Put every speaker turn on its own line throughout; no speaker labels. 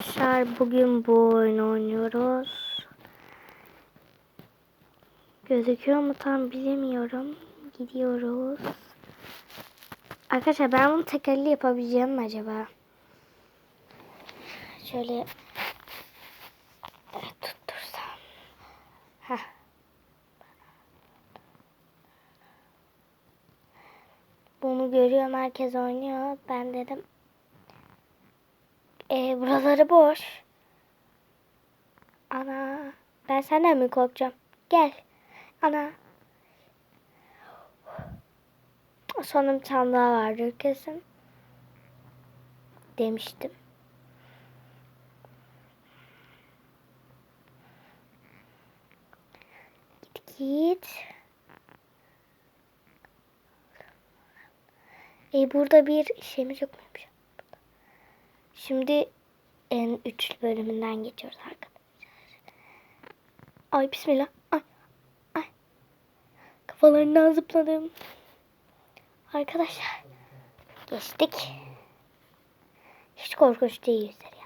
Arkadaşlar bugün bu oyunu oynuyoruz. Gözüküyor mu tam bilemiyorum. Gidiyoruz. Arkadaşlar ben bunu tekerli yapabileceğim mi acaba? Şöyle evet, tuttursam. Heh. Bunu görüyorum herkes oynuyor. Ben dedim e, buraları boş. Ana. Ben senden mi korkacağım? Gel. Ana. Tane daha vardır kesin. Demiştim. Git git. E burada bir şeyimiz yok muymuş? Şimdi en üçlü bölümünden geçiyoruz arkadaşlar. Ay bismillah. Ay. Ay. Kafalarından zıpladım. Arkadaşlar. Geçtik. Hiç korkunç değil yüzleri.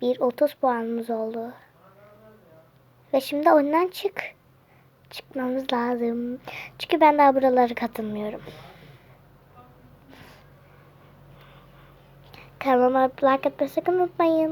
Bir 30 puanımız oldu. Ve şimdi oyundan çık. Çıkmamız lazım. Çünkü ben daha buralara katılmıyorum. Kanalıma like atmayı sakın unutmayın.